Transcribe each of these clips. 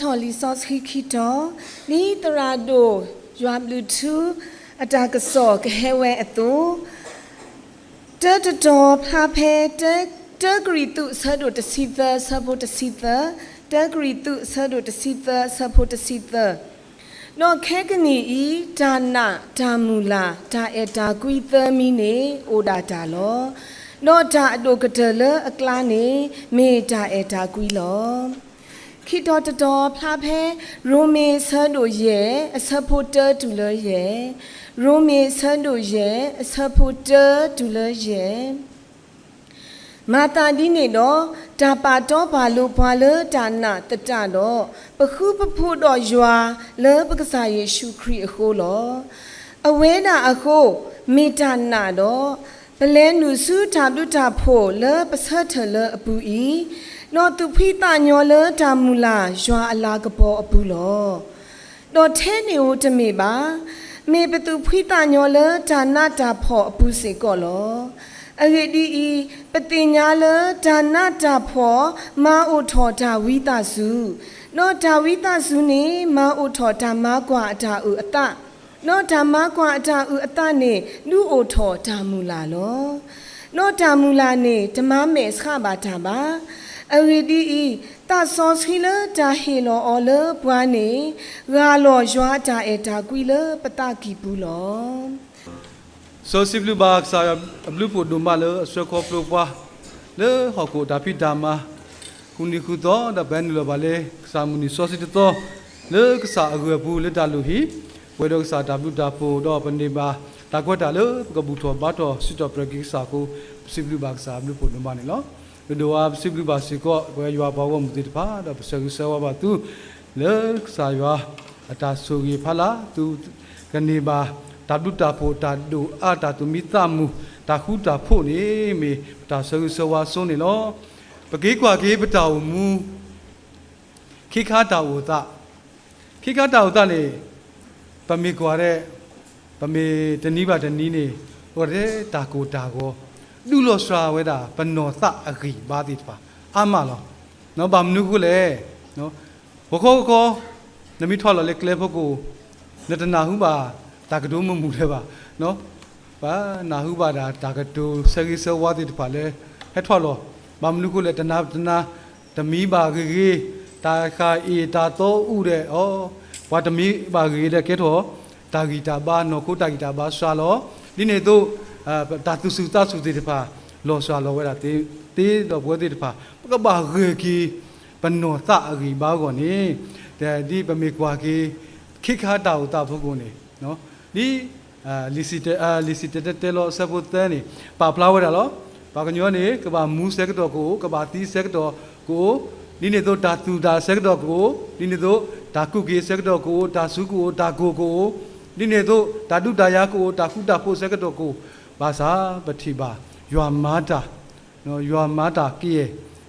ဖလာထော်လီဆော့စ်ခိခိတော့နီတရာဒိုယွာဘလူးတူအတာကစောကဟဲဝဲအတူတတတော်ဖလာဖဲတတဂရီတုဆဒိုတစီသဆဘတစီသတဂရီတုဆဒိုတစီသဆဘတစီသနော်ခဲကနီဤဒါနာဒါမူလာဒါအတာကွီသမီနေအိုဒါတာလောနော်ဒါအတုကတလအကလာနေမေဒါအတာကွီလော ခိတော်တတော်ဖလာဖဲရိုမေဆတ်တို့ရဲ့အစဖို့တတူလရဲ့ရိုမေဆတ်တို့ရဲ့အစဖို့တတူလရဲ့မာတာဒီနေတော့ဒါပါတော့ဘာလို့ဘွာလဒါနာတတတော့ပခုပဖို့တော့ယွာလဲပက္ကစားယေရှုခရစ်အခိုးလောအဝဲနာအခိုးမေတ္တာနာတော့ပလဲနုစုတာပြုတာဖို့လဲပစတ်ထလအပူဤ နော်သူဖိတညောလတာမူလာရွာအလာကပေါ်အပူလောတော့ထဲနေဦးတမေပါမေဘသူဖိတညောလဒါနာတာဖော့အပူစေကောလောအဂေဒီဤပတိညာလဒါနာတာဖော့မာအိုထော်ဒါဝိတစုနော်ဒါဝိတစုနေမာအိုထော်ဒါမာကွာအတာဥအတနော်ဓမ္မကွာအတာဥအတနေလူအိုထော်ဒါမူလာလောနော်ဒါမူလာနေဓမ္မမေစခဘာတာပါ အဝီဒီဤတဆောစီလတာဟီလောအော်လဘွားနေဂါလောရွာတာအတာကွီလပတကီဘူးလော so siblu ba sa blu po do ma le so ko pro pa le ho ko da pi da ma kuni khu do da ban lo ba le sa mu ni so si to le ka sa a gu bu le da lu hi we do sa da blu da po do pa ni ba da kwat da le ka bu tho ba to si to pra ki sa ko siblu ba sa blu po do ma ni lo ဘဒဝါစိဘလူပါ စီကောဘွယ်ရွာဘောဝမတိတပါတော့ဆကူဆဝပါသူလေစာရွာအတာဆူကြီးဖလာသူကနေပါတတုတာဖို့တာဒူအတာသူမိတမှုတာခုတာဖို့နေမေတာဆကူဆဝါစွန်းနေလောပကေးကွာကေးပတာဝမူခိခါတာဝတာခိခါတာဝတာလေပမေကွာတဲ့ပမေတနီးပါတနီးနေဟိုတဲ့တာကိုတာကို လူလောစရာဝဲတာပနောသအဂိဘာတိတပါအမလောနော်ဘာမနုခုလေနော်ဘခောခောနမိထော်လောလေကလေဖို့ကိုနတနာဟုပါတာကဒိုးမမူတယ်ပါနော်ဘာနာဟုပါတာတာကဒိုးဆဂိဆဝါတိတပါလေဟဲ့ထော်လောဘာမနုခုလေတနာတနာတမီပါကေကေတာခာအေတာတော့ဥတဲ့ဩဘာတမီပါကေတဲ့ကဲထော်တာဂီတာဘာနော်ကိုတာဂီတာဘာဆွာလောဒီနေတော့ အာတာသူစုတာစုတေတပါလောဆွာလောဝဲတာတေတေတော့ဘွဲတေတပါပကဘာရေကီပနောသအဂီဘာကောနေတဲ့ဒီပမေကွာကီခိခါတာဥတာဖုကုနေနော်ဒီအာလီစီတအာလီစီတတဲလောဆပ်ပုတဲနေပါဖလာဝဲတာလောပါကညောနေကဘာမူးဆက်ကတော့ကိုကဘာတီးဆက်ကတော့ကိုဒီနေတော့တာသူတာဆက်ကတော့ကိုဒီနေတော့တာကုကေဆက်ကတော့ကိုတာစုကိုတာကိုကိုဒီနေတော့တာတုတာယာကိုတာခုတာဖို့ဆက်ကတော့ကို ဘာသာပတိပါယွာမာတာနော်ယွာမာတာကီယေ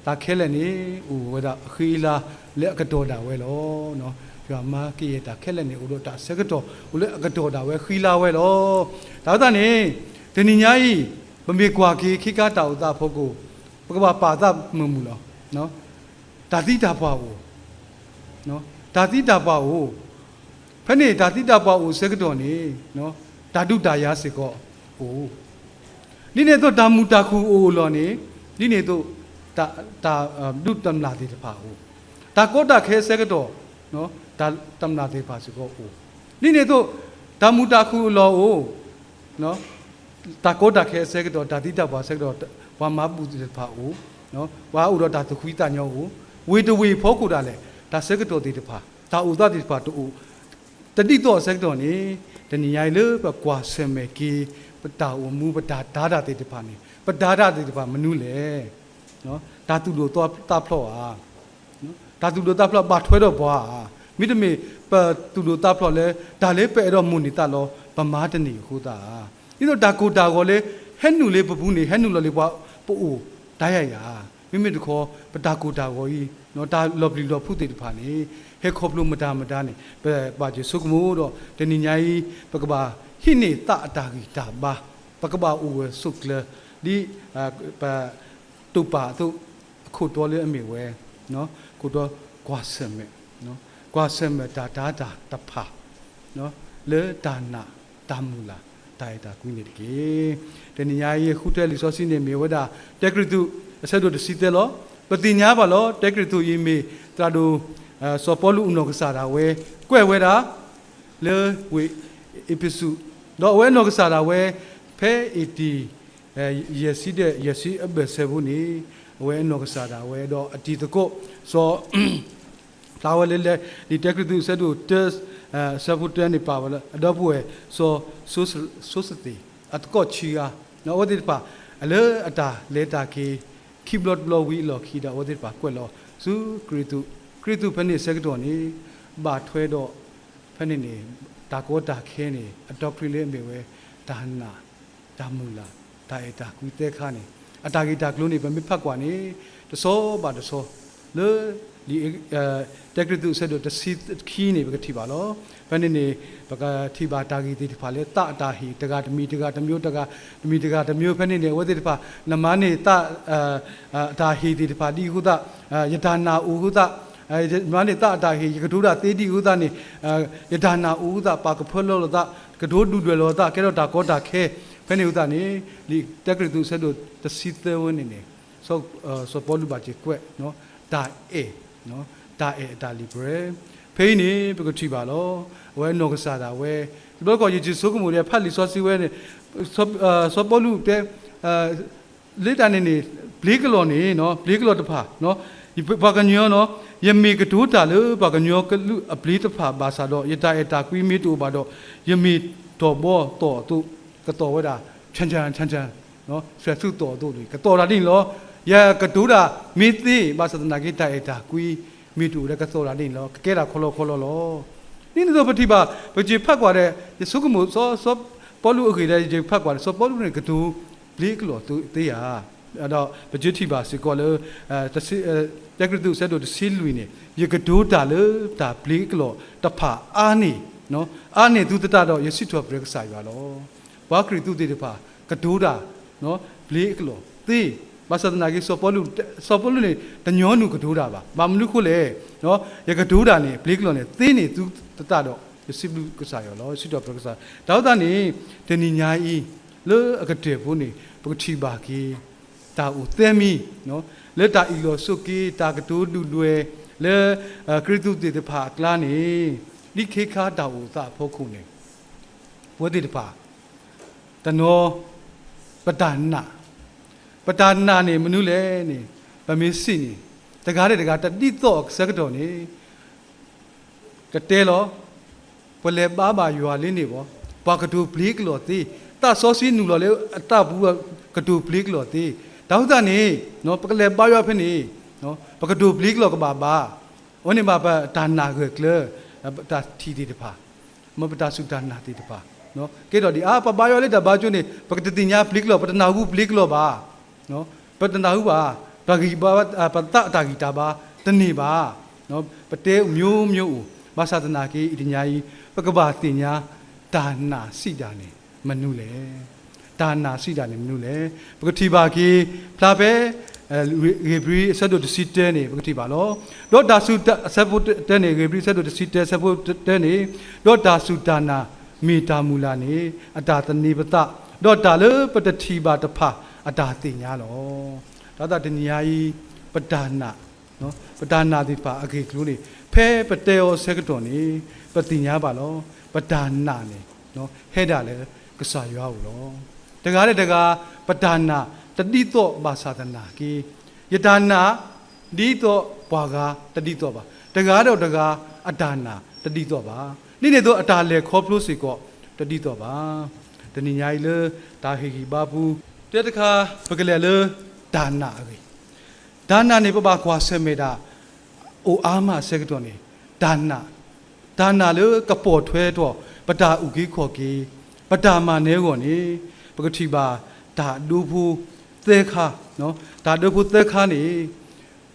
တာခဲလည်းနေဥဝဒအခီလာလက်အကတော်တာဝဲလောနော်ယွာမာကီယေတာခဲလည်းနေဥလို့တာစကတော်ဥလက်အကတော်တာဝဲခီလာဝဲလောဒါသာနေဒဏိညာဤမမေကွာကီခိကတာဥတာဖို့ကိုပကဘာပါတာမမူလောနော်ဒါတိတာပွားကိုနော်ဒါတိတာပွားကိုဖက်နေဒါတိတာပွားကိုစကတော်နေနော်ဓာတုတာယာစေကောဟို ဒီနေတော့ဒါမူတာခုအိုလောနေဒီနေတော့တာတာဒုတမ်လာတိတဖာဟိုဒါကောတာခဲစဲကတော့နော်ဒါတမ်လာတိဖာစကောဟိုဒီနေတော့ဒါမူတာခုလောဟိုနော်တာကောတာခဲစဲကတော့ဒါတိတဘာစဲကတော့ဝါမပူတိဖာဟိုနော်ဝါဥတော့ဒါတခွီးတညောဟိုဝေတဝေဖောကူတာလေဒါစဲကတော့တိတဖာဒါဥဒတိတဖာတူတတိတော့စဲကတော့နေတဏီရိုင်လေပကွာဆမေကီ ပတာဝမူပတာဒါဒတေတဖာနေပဒါဒတေတဖာမနုလေနော်ဓာတုလိုတော့တဖလော့อ่ะနော်ဓာတုလိုတဖလော့ပါထွဲတော့ဘွာမိတမေပတူလိုတဖလော့လဲဒါလေးပဲတော့မွန်နီတလောပမာတနေခုတာဒီတော့ဒါကိုတာကိုလေဟဲ့နူလေးပပူးနေဟဲ့နူလော်လေးဘွာပို့အိုဓာတ်ရရမိမိတခေါ်ပတာကိုတာကိုကြီးနော်ဒါလော်ဘလီလော်ဖုတေတဖာနေဟဲခေါပလိုမတာမတာနေပဲပါချေဆုကမိုးတော့တဏိညာကြီးပက ဘာဟိနေတအတာဂီတာဘာပကဘာဥဝဆုကလဒီပတူပါသူအခုတော်လေးအမေဝဲနော်ကိုတော့ကွာစမေနော်ကွာဆမ်မတာဒါတာတဖာနော်လေဒါနာတမူလာတိုင်တာကွင်းနေတကေတနညာယေခုတဲလီစောစီနေမေဝဒတက်ကရတုအဆက်တို့တစီတဲလောပတိညာပါလောတက်ကရတုယီမေတာဒိုအစောပေါ်လူဥနောကစားတာဝဲကွဲ့ဝဲတာလေဝေအပိစု တော့ဝဲနောကစားတာဝဲဖဲအီတီအဲယစီတဲ့ယစီအဘဆေဘူးနီဝဲနောကစားတာဝဲတော့အတီတကုတ်စောလာဝလေလေဒီတက်ကတူဆက်တူတက်အဲဆပ်တန်နေပါဝလာအတော့ပွဲဆိုဆိုဆိုစတီအတကောချီယာနော်ဝဒီပါအလေအတာလေတာကေခိဘလတ်ဘလဝီလောခိဒါဝဒီပါကွက်လောဇူခရီတူခရီတူဖနေဆက်တော်နေဘာထွဲတော့ ဖနေနေတာကောတာခဲနေအတော့ခရီလေးအမေဝဲဒါနာဒါမူလာဒါအတာကွီတဲခါနေအတာဂီတာကလုံးနေဗမေဖတ်ကွာနေတစောပါတစောလေဒီအဲတက်ကရတုဆက်တော့တစီခီးနေဘကတိပါလောဘယ်နေနေဘကတိပါတာဂီတိတဖာလေတအတာဟီတကတမီတကတမျိုးတကတမီတကတမျိုးဖက်နေနေဝတိတဖာနမနေတအအတာဟီတိတဖာဒီဟုဒယတနာဥဟုဒ အဲမနေတအတာဟီကဒုဒတေတိဟုဒနေယတနာဥဟုဒပါကဖလောလဒကဒိုဒူတွေလောဒကဲတော့တာကောတာခဲဖက်နေဟုဒနေဒီတက်ကရတုဆက်တော့တစီသေးဝနေနေဆိုဆိုပေါ်လူပါချေကွက်နော်ဒါအေနော်ဒါအေဒါလီဘရဖိနေပကတိပါလောဝဲနောကစားတာဝဲဒီဘောကောယေဂျီဆိုကမှုရဖတ်လီစောစီဝဲနေစောစောပေါ်လူတဲ့အဲလေတန်နေနေဘလီကလောနေနော်ဘလီကလောတဖာနော်ဒီဘာကညောနော် ယမေကဒူတာလေဘာကညောကလူအပလီတဖာဘာသာတော့ယတာအတာကွီမီတူဘာတော့ယမေတော်ဘောတော်သူကတော်ဝဲတာချန်ချန်ချန်ချန်နော်ဆွဲစုတော်တို့လေကတော်တာတင်းလောယကဒူတာမီတိဘာသာနာကိတာအတာကွီမီတူရကတော်တာတင်းလောကဲတာခလောခလောလောနိနေတော့ပတိပါပကြဖတ်ကွာတဲ့ယစုကမှုစောစောပေါ်လူအခီတဲ့ဂျဖတ်ကွာစောပေါ်လူနေကဒူဘလီကလောသူတေးရ အဲ့တော့ပကြတိပါစီကောလေအဲတစီတက်ကတူဆက်တို့တစီလူနေယကဒိုတာလေဒါဘလီကလောတဖာအာနေနော်အာနေသူတတတော့ယစီထွဘရက်ဆိုင်ပါလောဘာခရီသူတေတဖာကဒိုတာနော်ဘလီကလောတေးဘာသာနာကြီးစောပေါ်လူစောပေါ်လူနေတညောနုကဒိုတာပါဘာမလူခုလေနော်ယကဒိုတာနေဘလီကလောနေသေးနေသူတတတော့ယစီဘလူကစားရောလောစီတော့ဘရက်ကစားတောက်တာနေတဏီညာဤလေအကတဲ့ဘူးနေပကတိပါကီ တာဦးသဲမီနော်လက်တာအီလောစုကီတာကတိုးလူလွယ်လေခရစ်တုတေတဖာကလာနေဒီခေခါတာဦးသဖို့ခုနေဝတိတဖာတနောပတနာပတနာနေမနုလေနေဗမေစီနေတကားတဲ့တကားတတိတော့စကတော်နေကတဲလောပလေပါပါယွာလင်းနေဘောပါကတူပလီကလောတိတဆောစီနူလောလေအတဘူးကတူပလီကလောတိ တောက်တာနေနော်ပကလေပါယွာဖနေနော်ပကတူပလီကလောကဘာဘာဝနေဘာပါတာနာကကလတာတီတီတဖာမပတာစုတာနာတီတဖာနော်ကဲတော့ဒီအာပပါယွာလေတဘာကျွနေပကတတိညာပလီကလောပတနာဟုပလီကလောပါနော်ပတနာဟုပါပဂီဘာပတတာဂီတာပါတနေပါနော်ပတဲမျိုးမျိုးဘာသာတနာကေဣတညာကြီးပကဘာတင်ညာဒါနာစိတာနေမနုလေ ဒါနာစိတာနေမနုလေပကတိပါကေဖလာပဲအဲဂေဘရီဆက်တို့တစီတဲနေပကတိပါလောတော့ဒါစုဆက်ဖို့တဲနေဂေဘရီဆက်တို့တစီတဲဆက်ဖို့တဲနေတော့ဒါစုဒါနာမေတာမူလာနေအတာတနေပတတော့ဒါလေပတတိပါတဖအတာတင်ညာလောဒါတာတဏှာကြီးပဒါနာနော်ပဒါနာဒီပါအခေကလူနေဖဲပတေယောဆက်ကတော်နေပတိညာပါလောပဒါနာနေနော်ဟဲ့တာလေကဆာရွာဘူးလော တကားတဲ့တကားပဒါနာတတိတော့ဘာသာသနာကေယတနာဒီတော့ဘွာကတတိတော့ပါတကားတော့တကားအဒါနာတတိတော့ပါနိနေတော့အတာလေခေါ်ဖလို့စီကောတတိတော့ပါတဏိညာကြီးလေတာဟေဂီဘာဘူးတဲ့တခါပကလေလေဒါနာကေဒါနာနေပပကွာဆမေတာအိုအားမဆဲကတော့နေဒါနာဒါနာလေကပေါ်ထွဲတော့ပတာဥကြီးခေါ်ကေပတာမနဲကောနေပ ကတိပါဒါဒူဖူသဲခါနော်ဒါဒူဖူသဲခါနေ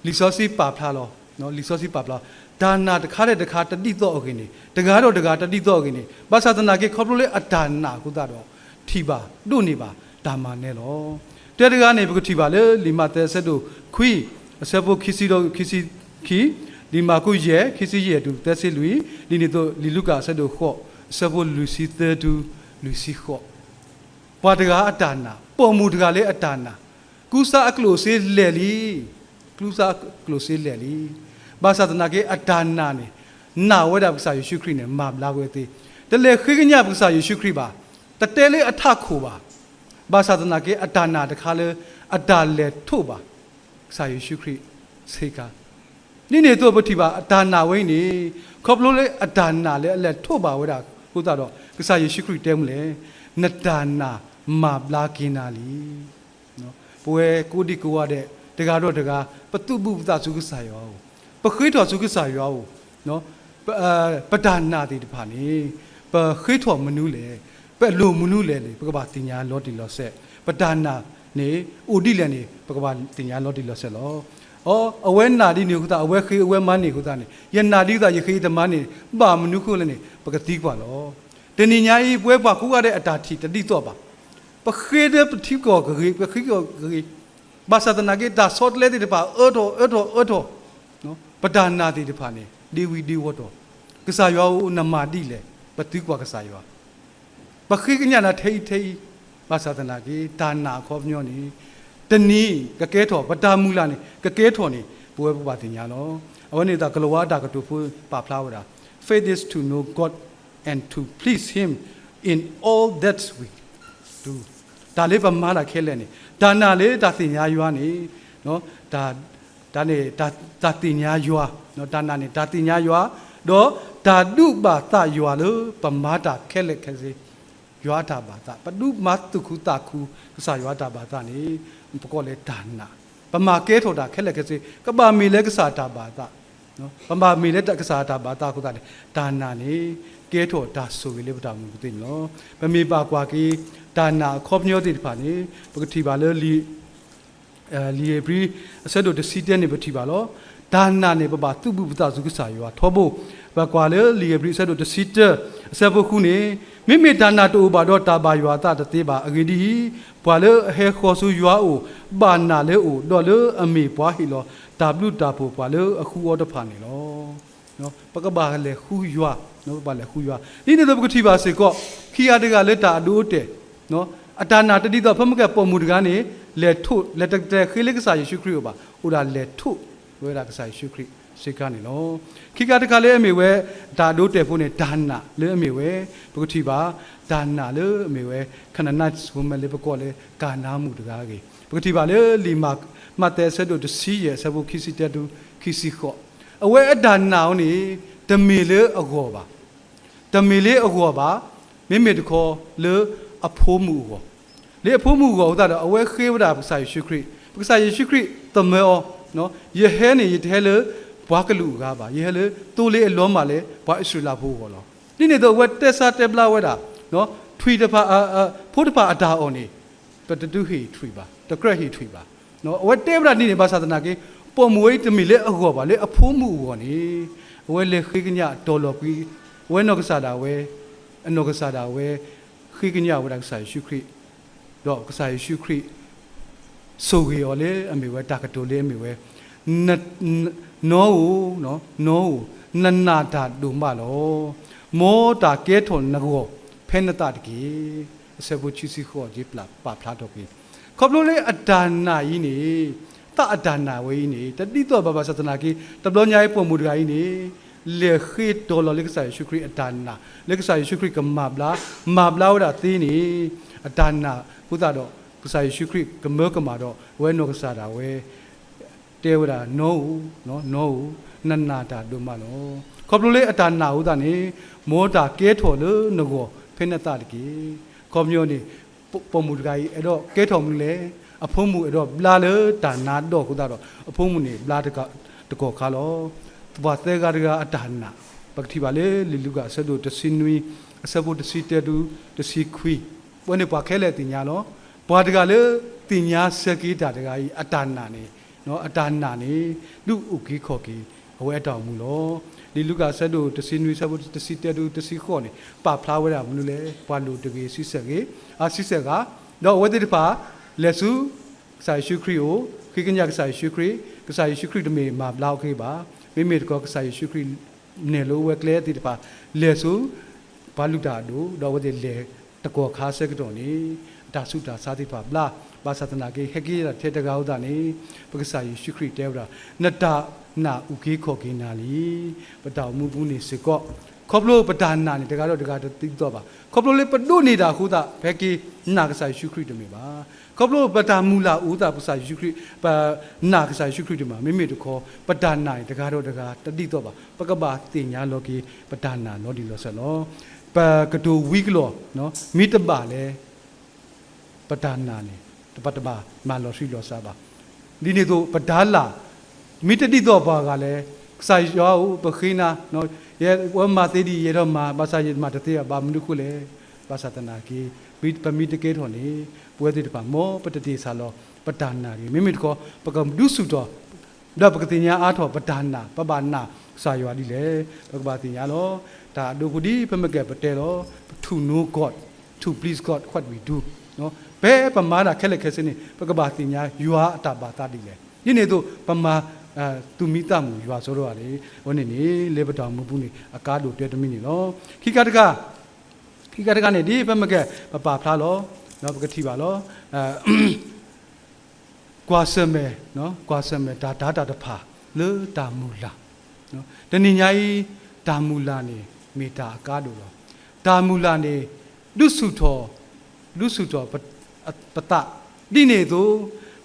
လီစောစီပါဖလာလောနော်လီစောစီပါဖလာဒါနာတခါတဲ့တခါတတိတော့အကင်းနေတကားတော့တကားတတိတော့အကင်းနေဘာသာတနာကေခေါပလိုလေအဒါနာကုသတော့ထီပါတို့နေပါဒါမာနဲ့လောတဲတကားနေပကတိပါလေလီမတဲဆက်တို့ခွီအဆက်ဖို့ခီစီတော့ခီစီခီဒီမာကုရဲ့ခစ္စည်းရဲ့တူသက်စစ်လူဒီနေတော့လီလူကာဆက်တို့ခော့ဆဘလူစီသတူလူစီခော့ ပွားတကားအတာနာပေါ်မူတကားလည်းအတာနာကုစာအကလိုစေလဲလီကုစာကလိုစေလဲလီဘာသာတနာကေအတာနာနေနာဝဒပစာယေရှုခရစ်နဲ့မာလာဝဲသေးတလေခိကညပစာယေရှုခရစ်ပါတတဲလေးအထခိုပါဘာသာတနာကေအတာနာတခါလေအတာလေထုတ်ပါစာယေရှုခရစ်စေကာနိနေတော့ပတိပါအဒါနာဝိနေခေါပလို့လေအဒါနာလေအလက်ထုတ်ပါဝဲတာကိုသာတော့ကစားယေရှုခရစ်တဲမလဲ နတာနာမာပလာကင်နာလီနော်ပွဲကိုဒီကိုရတဲ့တကာတော့တကာပတုပုပ္ပသုက္ကဆာယောပခိတော်သုက္ကဆာယောနော်ပဒါနာတိတဖာနေပခိတော်မနုလေပလိုမနုလေလေပကပတင်ညာလောတိလောဆက်ပဒါနာနေအိုတိလည်းနေပကပတင်ညာလောတိလောဆက်လောဩအဝဲနာတိနေခုတာအဝဲခေအဝဲမန်းနေခုတာနေယနာတိကယခေတမန်းနေပါမနုခုလည်းနေပကတိကွာလော တဏိညာဤပွဲပါခုရတဲ့အတာထီတတိတော့ပါပခေတဲ့ပတိကောဂေပခေကောဂေဘာသာတနာကေတာဆော့လေတဲ့ပါအော်တော်အော်တော်အော်တော်နော်ပဒါနာတိတဖာနေဒီဝီဒီဝတ်တော်ကစားရွာဦးနမာတိလေပတိကွာကစားရွာပခိကညာနာထိထိဘာသာတနာကေဒါနာခေါ်မျောနေတနီးကကဲထော်ပဒါမူလာနေကကဲထော်နေဘွယ်ပပတင်ညာလောအဝနေတာကလဝါတာကတူဖူပါဖလာဝတာ faith is to know god and to please him in all that we do ဒါလေးပမာလာခဲလဲနေဒါနာလေးဒါတင်ညာရွာနေနော်ဒါဒါနေဒါဒါတင်ညာရွာနော်ဒါနာနေဒါတင်ညာရွာတော့ဒါဒုပါတရွာလို့ပမာတာခဲလက်ခဲစေရွာတာဘာသာပဒုမတ်တုခုတာခုကစားရွာတာဘာသာနေပကောလေဒါနာပမာကဲထော်တာခက်လက်ကစေကပါမီလဲကစားတာဘာသာ နော်ပမာမီလဲတကစားတာဘာသာခုတာလေဒါနာနေကဲထော်တာဆိုလေပတာမှုသိနော်ပမေပါကွာကီဒါနာခေါပညောတိတဖာနေပကတိပါလေလီအဲလီဘရီအဆက်တို့တစီတဲ့နေပတိပါလောဒါနာနေပပသူပုပတာစုကစားရွာထောဖို့ဘကွာလေလီဘရီအဆက်တို့တစီတဲ့အဆက်ဖို့ခုနေမိမိဒါနာတူဘာတော့တာဘာယွာတာတသေးပါအဂိဒီဘွာလေဟဲခေါ်ဆူယွာအိုဘာနာလေအိုဒေါ်လေအမေဘွာဟီလော တာဘလူတာပိုဘွာလေအခုအော်တဖာနေလောနော်ပကဘာလေခူယွာနော်ဘာလေခူယွာဒီနေတော့ပကတိပါစေကောခီယာတကလေတာအဒိုးတဲ့နော်အတာနာတတိတော့ဖမကပေါ်မူတကားနေလေထုလက်တက်တဲ့ခိလိကဆာယေရှုခရစ်ပါဟိုဒါလေထုဝဲတာကဆာယေရှုခရစ်စေကနေလောခိကတကလေအမေဝဲဒါဒိုးတဲ့ဖို့နေဒါနာလေအမေဝဲပကတိပါဒါနာလေအမေဝဲခဏနတ်ဝမလေပကောလေကာနာမှုတကားကြီး ပကတိပါလေလီမာမတ်တဲ့ဆက်တို့တစီရဲ့ဆဘုခိစီတက်တူခိစီခော့အဝဲအဒါနာအောင်နေတမေလေအကောပါတမေလေအကောပါမိမိတခေါ်လေအဖိုးမှုကောလေအဖိုးမှုကောဥဒါတော့အဝဲခေဝဒပစာယေရှုခရစ်ပစာယေရှုခရစ်တမေောနော်ယေဟဲနေယေထဲလေဘွားကလူကားပါယေဟဲလေတူလေးအလုံးမှာလေဘွားအစ္စလာဖို့ကောလောဒီနေတော့ဝက်တက်ဆာတက်ဘလာဝဲတာနော်ထွီတပါအာဖိုးတပါအတာအော်နေပတတူဟီထွီပါ တကရက်ဟီထွီပါနော်ဝက်တေဗရာနေနေဘာသာတနာကေပေါ်မွေးတမီလေအကောပါလေအဖိုးမှုကောနေဝဲလေခိကညဒေါ်လော်ပြီးဝဲနောကစားတာဝဲအနောကစားတာဝဲခိကညဝဲတာကစားရှုခရစ်တော့ကစားရှုခရစ်ဆိုရီော်လေအမေဝဲတာကတိုလေအမေဝဲနနောနော်နောနနာတာဒုမလောမောတာကဲထွန်နကောဖဲနတာတကေအစဘူချီစီခေါ်ဂျီပလာပါဖလာတော့ကေ ခေါပလိုလေအဒါနာကြီးနေတအဒါနာဝေးနေတတိတော့ဘာဘာသတနာကေတဘလောညာရေးပုံမူတကာကြီးနေလေခိတော်လလက်ဆိုင်ရှုခရစ်အဒါနာလက်ဆိုင်ရှုခရစ်ကမဘလာမဘလာဝဒသီးနေအဒါနာဘုရားတော့ကဆိုင်ရှုခရစ်ကမေကမာတော့ဝဲနောကစားတာဝဲတေဝရာနောနော်နောနန္နာတာဒုမလောခေါပလိုလေအတာနာဟုတာနေမောတာကဲထော်လို့ငကောဖိနတာတကေခေါမျောနေ ပုံမူတကကြီးအဲ့တော့ကဲထော်မှုလေအဖုံးမှုအဲ့တော့ဘလာလေတာနာတော့ခုတာတော့အဖုံးမှုနေဘလာတကတကောခါလောတဘာသေးကရကအတာနာပကတိပါလေလီလူကဆဒုတစင်နွီအစဘုတစီတဲဒူတစီခွီဘယ်နေပါခဲလေတင်ညာလောဘွာတကလေတင်ညာစကေတာတကကြီးအတာနာနေနော်အတာနာနေလူဥကိခော်ကီအဝဲတောင်မူလော ဒီလူကဆက်တို့တစီနွေဆက်ဖို့တစီတဲတို့တစီခော်နေပါဖလားဝဲတာမလို့လေဘွာလူတကေစီဆက်ကေအာစီဆက်ကတော့ဝဲတဲ့ပါလက်စုဆိုင်ရှုခရီကိုခိကညကဆိုင်ရှုခရီကဆိုင်ရှုခရီတမေမာဘလောက်ခေပါမိမိတကောကစားယေရှုခရစ်နေလို့ဝဲကလေတိတပါလေဆူဘာလူတာဒိုတော့ဝဲလေတကောခါဆက်ကတော့နေ ဒါစုတာစာတိပါဘလာဘာသတနာကေဟက်ကြီးရတဲ့တကောတာနေပကစားယေရှုခရစ်တဲဝတာနတနာဥကေခေါ်ကိနာလီပတောင်မှုဘူးနေစကောခေါပလိုပဒါနာနေတကားတော့တကားတော့တိတော့ပါခေါပလိုလေပဒုနေတာခုတာဘက်ကီနာကစားယေရှုခရစ်တမေပါကောပလို့ပတာမူလာဥတာပစာယုခရစ်ပနာကစာယုခရစ်ဒီမှာမိမိတို့ခေါ်ပတာနိုင်တကားတော့တကားတတိတော့ပါပကပါတင်ညာလောကီပတာနာလောဒီလောဆလောပကတူဝီကလောနော်မိတပါလေ ပတာနာနေတပတ်တပါမာလောရှိလောစားပါဒီနေ့တော့ပဒါလာမိတတိတော့ပါကလည်းစာယောပခိနာနော်ရဲဝမသေးဒီရတော့မှာဘာသာရမှာတတိယဘာမနုခုလေဘာသာတနာကီမိပမိတကေထော်နေပွဲတိတပါမောပတတိဆာလောပတာနာရီမိမိတကောပကမဒုစုတော်တော့ပကတိညာအားထောပတာနာပပနာစာယောဒီလေပကပါတိညာလောဒါဒုခုဒီပမကဲပတဲလော to know god to please god what we do နော် ဘယ်ပမာဒခက်လက်ခဲစနေပကပါတိညာယူဟာအတာပါတာဒီလေဒီနေ့တော့ပမာအဲသူမိတမှုယူဟာဆိုတော့လေဟိုနေနေလေပတောင်မဘူးနေအကားတို့တဲတမင်းနေလောခိကတကခိကတကနေဒီပမကဲပပဖလားလောနော်ပကတိပါလောအဲကွာစမဲနော်ကွာစမဲဒါဒါတာတဖာလေတာမူလာနော်တဏိညာဤတာမူလာနေမေတာအကားတို့လောတာမူလာနေလူစုတော်လူစုတော် ပပတဒီနေသူ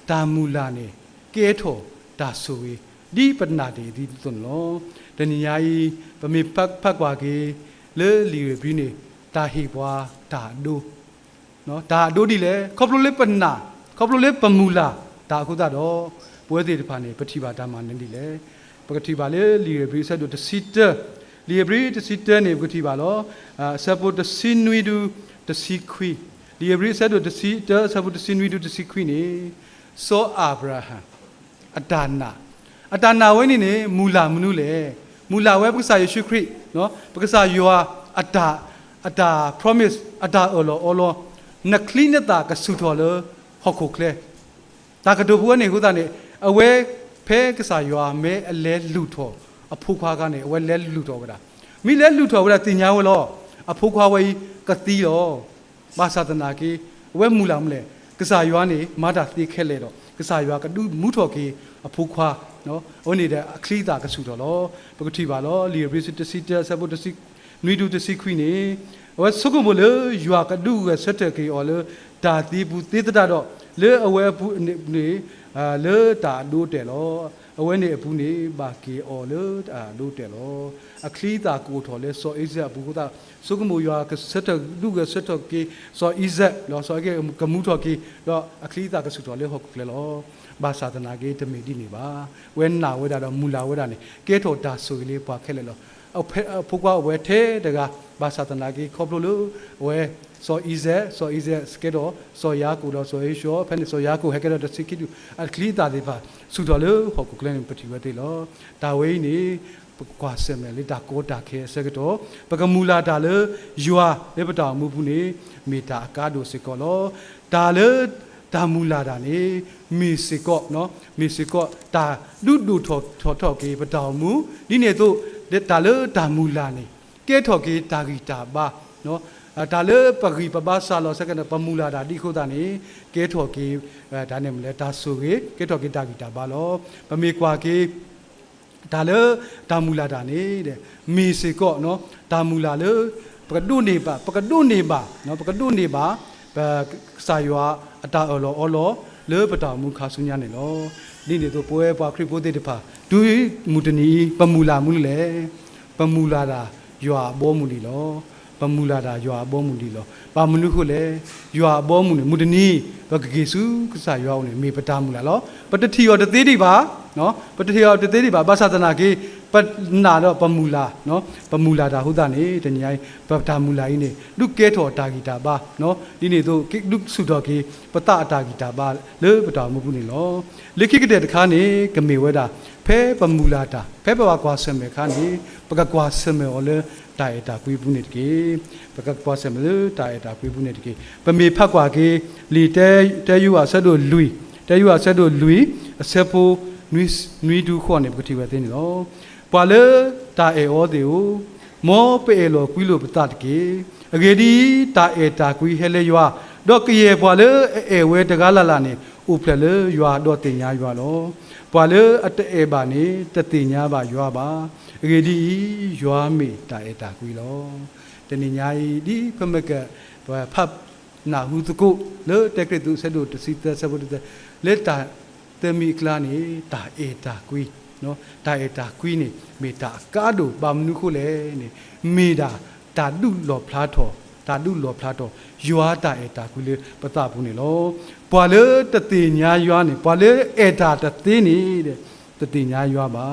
တာမူလာနေကဲထောဒါဆိုဝေဒီပနာတေဒီသွန်လောတဏိညာဤပမေဖတ်ဖတ်ကွာကေလေလီရပြီးနေတာဟိဘွာဒါဒိုနော်ဒါတို့ဒီလေခေါပလိုလေးပနာခေါပလိုလေးပမူလာဒါအခုတော့ပွဲသေးတစ်ဖာနေပတိပါဓမ္မနင်းဒီလေပကတိပါလေလီရဘီဆက်တို့တစီတလီရဘီတစီတနေပကတိပါလောအာဆပ်ပိုတစင်နွီဒူတစီခွီ လီရဘီဆက်တို့တစီတဆပ်ပိုတစင်နွီဒူတစီခွီနေဆိုအာဗရာဟံအဒါနာအဒါနာဝဲနေနေမူလာမနုလေမူလာဝဲပက္ခစာယေရှုခရစ်နော်ပက္ခစာယောအဒါအဒါ promise အဒါအော်လောအော်လောနကလိနတာကဆူတော်လဟောက်ခုကလေတာကဒိုဘူးနေခုတာနေအဝဲဖဲကစားရွာမဲအလဲလူတော်အဖုခွားကနေအဝဲလဲလူတော်ဝဒမိလဲလူတော်ဝဒတင်ညာဝလောအဖုခွားဝဲကတိရော ဘာသာတနာကီဝဲမူလာမလဲကစားရွာနေမာတာတိခဲလေတော့ကစားရွာကဒုမူတော်ကီအဖုခွားနော်ဟိုနေတဲ့အခလီတာကဆူတော်လောပကတိပါလောလီရဘစ်တစီတဆဘတစီနွီဒူတစီခွီနေဝဲဆုကမလေယွာကဒုကဆက်တကေအော်လေဒါတိဘူးတေတတတော့လေအဝဲဘူးနေအာလေတာဒိုတယ်လော အဝဲနေအဘူးနေဘာကေအော်လေအာဒိုတယ်လောအခလီတာကိုထော်လေစောအိဇက်ဘူးကတာဆုကမယွာကဆက်တဒုကဆက်တကေစောအိဇက်လောစောကေကမှုထော်ကေလောအခလီတာကဆူတော်လေဟုတ်ကလေလောဘာသာတနာကေတမီဒီနေပါဝဲနာဝဲတာတော့မူလာဝဲတာနေကဲထော်ဒါဆိုကလေးပွားခဲလေလော အဖုကွာဝဲထဲတကဘာသာတနာကေခေါပလိုလိုဝဲစောအီဇက်စောအီဇက်စကေတော့စောယာကူတော့စောအေရှောဖဲနေစောယာကူဟဲကတော့တစီကီဒူအခလီတာဒီပါဆူတော်လေဟောကူကလန်ပတိဝဲတေလောဒါဝဲနေကွာစမဲလေဒါကိုတာခဲစကတော့ပကမူလာဒါလေယွာလေပတောင်မူဘူးနေမေတာအကားဒိုစကောလောဒါလေဒါမူလာတာနေမီစကောနော်မီစကောဒါဒုဒုထောထောထောကေပတောင်မူဒီနေတော့ ဒါလေဒါမူလာနေကဲထောကေတာဂီတာပါနော်ဒါလေပဂီပပါဆာလောစကနပမူလာတာဒီခုတာနေကဲထောကေဒါနဲ့မလဲဒါဆိုကေကဲထောကေတာဂီတာပါလောပမေကွာကေဒါလေဒါမူလာတာနေတဲ့မီစေကောနော်ဒါမူလာလေပကဒုနေပါပကဒုနေပါနော်ပကဒုနေပါပစာယောအတာအော်လောအော်လောလေပတာမူခါဆုညာနေလော ဒီနေတော့ပွဲပွားခရစ်ပိုးတဲ့တဖာဒူမူတနီပမူလာမူလေပမူလာတာယွာဘောမူလီလောပမူလာတာယွာဘောမူလီလောပါမနုခုလေယွာဘောမူနေမူတနီဘဂကေစုကဆာယွာနေမေပတာမူလာလောပတတိယောတသေးတိပါနော်ပတတိယောတသေးတိပါဘာသာတနာကေ ပနာတော့ပမူလာနော်ပမူလာတာဟုတ်တာနေတညိုင်းပတာမူလာကြီးနေလူကဲထော်တာဂီတာပါနော်ဒီနေတော့လူစုတော်ကေပတအတာဂီတာပါလေပတာမဘူးနေလောလေခိကတဲ့တခါနေကမေဝဲတာဖဲပမူလာတာဖဲပဝကွာဆမေခါနေပကကွာဆမေော်လေတိုင်တာကွေးဘူးနေတကေပကကွာဆမေလေတိုင်တာကွေးဘူးနေတကေပမေဖတ်ကွာကေလီတဲတဲယူအဆက်တို့လူတဲယူအဆက်တို့လူအဆက်ဖို့နွီနွီဒူခေါ်နေပကတိဝဲသိနေလော ပပွာလေတာအေဩဒီကိုမောပေလောကွီလိုပတတကေအဂေဒီတာအေတာကွီဟဲလေယွာဒေါကယေပွာလေအေဝဲတကားလာလာနေဥဖလေယွာဒေါတင်ညာယွာလောပွာလေအတေဘာနေတတင်ညာပါယွာပါအဂေဒီယွာမေတာအေတာကွီလောတနေညာဤဒီဖမကဘဖပ်နာဟုတကုလေတက်ကရတုဆဒုတစီတဆဘုတလေတာတမီကလာနေတာအေတာကွီ နော်တာအေတာကွီနေမေတာကားတို့ဘာမနုခုလေနေမေတာတာဒုလောဖလားထောတာဒုလောဖလားထောယွာတာအေတာကွီလေပတဘူးနေလောပွာလေတတိညာယွာနေပွာလေအေတာတသိနေတဲ့တတိညာယွာပါ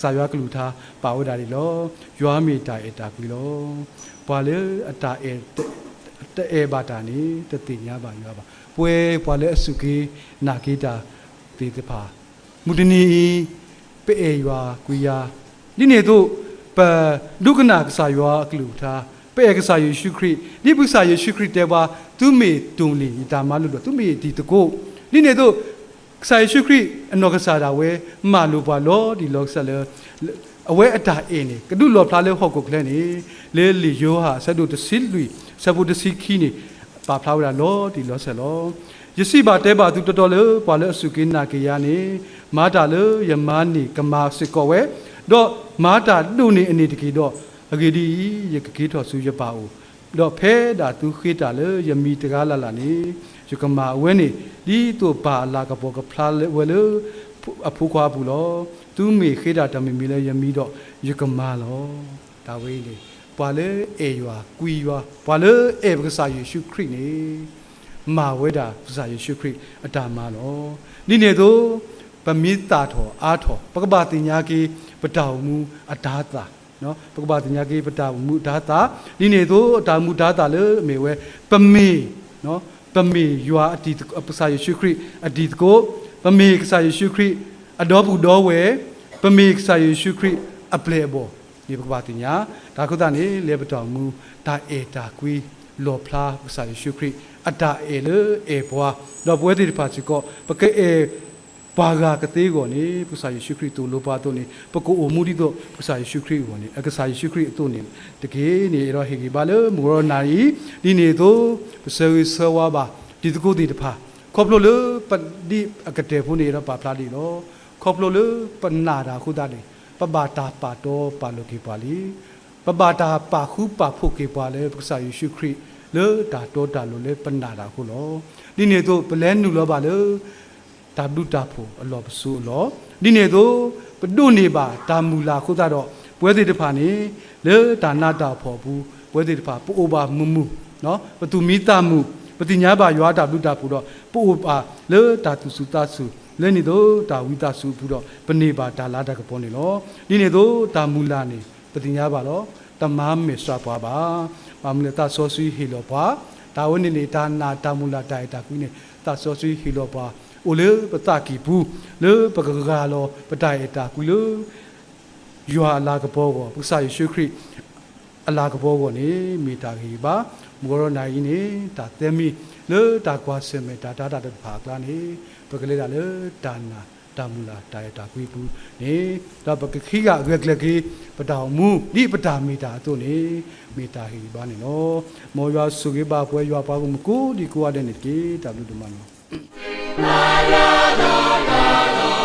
စာယွာကလူထားပါဝဒါဒီလောယွာမေတာအေတာကွီလောပွာလေအတာအေတဲဘာတာနေတတိညာပါယွာပါပွဲပွာလေအစုကေနာကေတာတေတပါမုဒနီ ပေအေယွာကွီယာဒီနေတို့ပဒုက္ခနာကစာယွာကလူထားပေကစာယေရှုခရစ်ဒီပုစာယေရှုခရစ်တဲပါသူမေတုံလီဒါမလို့တော့သူမေဒီတကိုဒီနေတို့စာယေရှုခရစ်အနောကစာတာဝဲမာလိုပါလောဒီလောဆက်လေအဝဲအတာအင်းနေကဒုလောဖလားလေဟောက်ကိုကလဲနေလေလီယိုဟာဆဒုတစီလူဆဘုတစီခီနေ ပါဖလားဝရလောဒီလောဆက်လောယစီပါတဲပါသူတော်တော်လေပါလေအစုကိနာကေယာနေမာတာလေယမန်နီကမာစစ်ကောဝဲတော့မာတာလူနေအနေတကေတော့အဂေဒီယကကေတော်ဆူရပါဦးတော့ဖဲတာသူခေတာလေယမီတကားလာလာနေယကမာအဝဲနေဒီတို့ပါလာကဘောကဖလားလေဝဲလေအဖူခွားဘူးလောသူမေခေတာတမီမီလေယမီတော့ယကမာလောဒါဝေးလေ ပွာလေအေယွာကွီယွာပွာလေအေဘကဆာယေရှုခရစ်နေမာဝဲတာပစာယေရှုခရစ်အတာမလောနိနေတို့ပမိတာထောအာထောပကပတင်ညာကေပတောင်မူအဒါတာနော်ပကပတင်ညာကေပတောင်မူဒါတာနိနေတို့အတာမူဒါတာလေအမေဝဲပမေနော်ပမေယွာအတီပစာယေရှုခရစ်အတီကိုပမေကစာယေရှုခရစ်အတော်ဘူးတော်ဝဲပမေကစာယေရှုခရစ်အပလေဘော ဒီပကပတင်ညာဒါခုတနေလေပတောင်မူဒါအေတာကွီလောဖလာပစာယေရှုခရစ်အတာအေလေအေဘွာတော့ပွဲတိပါချီကောပကေအေဘာဂါကတိကိုနေပုစာယေရှုခရစ်တို့လောပါတို့နေပကိုအိုမူဒီတို့ပုစာယေရှုခရစ်ကိုနေအကစာယေရှုခရစ်တို့နေတကယ်နေရောဟေဂီဘာလေမူရောနာရီဒီနေတို့ပစေဝဆဝါဘာဒီတကိုဒီတဖာခေါပလိုလေပဒီအကတဲ့ဖုန်နေရောပါဖလာဒီလောခေါပလိုလေပနာတာခုတာလေ ပဘာတာပါတော့ပါလိုကီပါလီပဘာတာပါခုပါဖို့ကေပါလေပုစာယေရှုခရစ်လေတာတော့တာလို့လေပနာတာခုလောဒီနေတို့ပလဲနူလောပါလေတာဒုတာဖို့အလောပဆူအလောဒီနေတို့ပဒုနေပါတာမူလာခုတာတော့ပွဲသေးတဖာနေလေတာနာတာဖို့ဘူးပွဲသေးတဖာပိုအိုပါမူမူနော်ပတူမီတာမူပတိညာပါရွာတာဒုတာဖို့တော့ပိုအိုပါလေတာသူစုတာစု လဲနေတော့တာဝိတာစုဘူးတော့ပနေပါတာလာတာကပေါ်နေလောဒီနေတော့တာမူလာနေပတိညာပါလောတမမ်းမေစွာပွားပါပါမလတာဆောဆွီဟီလောပွားတာဝနေနေတာနာတာမူလာတိုင်တာကွင်းနေတာဆောဆွီဟီလောပွားအိုလေပတကီဘူးလေပကကလောပတိုင်တာကွီလောယွာလာကဘောကိုပုစာယေရှုခရစ်အလာကဘောကိုနေမိတာကြီးပါမောရနိုင်နေတာတဲမီ လေတာကွာစမေတာတာတာတဖာကလာနေပကလေးတာလေတာနာတာမူလာတာရတာကွေးဘူးနေတာပကခိကရက်ကလကေပတောင်မူဒီပတာမီတာတို့နေမီတာဟီဘာနေနော်မောရွာစုကေပါပွဲရွာပါဘူးမကူဒီကွာတဲ့နေကေတာလူတမနော် La la la la la